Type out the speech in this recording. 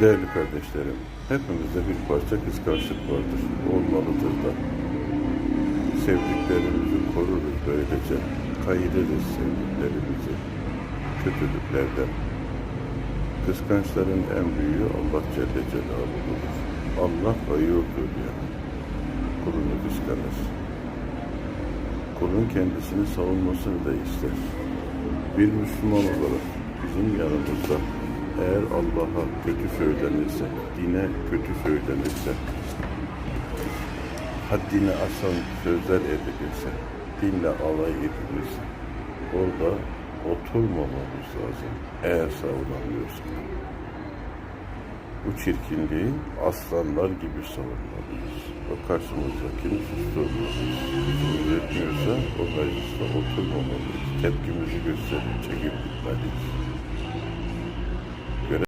Değerli kardeşlerim, hepimizde bir parça kıskançlık vardır. Olmalıdır da. Sevdiklerimizi koruruz böylece. Kayırırız sevdiklerimizi kötülüklerden. Kıskançların en büyüğü Allah Celle Celaluhu'dur. Allah ayırdır yani. Kulunu kıskanır. Kulun kendisini savunmasını da ister. Bir Müslüman olarak bizim yanımızda eğer Allah'a kötü söylenirse, dine kötü söylenirse, haddini aşan sözler edilirse, dinle alay edilirse, orada oturmamamız lazım eğer savunamıyorsak. Bu çirkinliği aslanlar gibi savunmalıyız. O karşımızdakini susturmalıyız. Yetmiyorsa o mecliste oturmamalıyız. Tepkimizi gösterip çekip gitmeliyiz.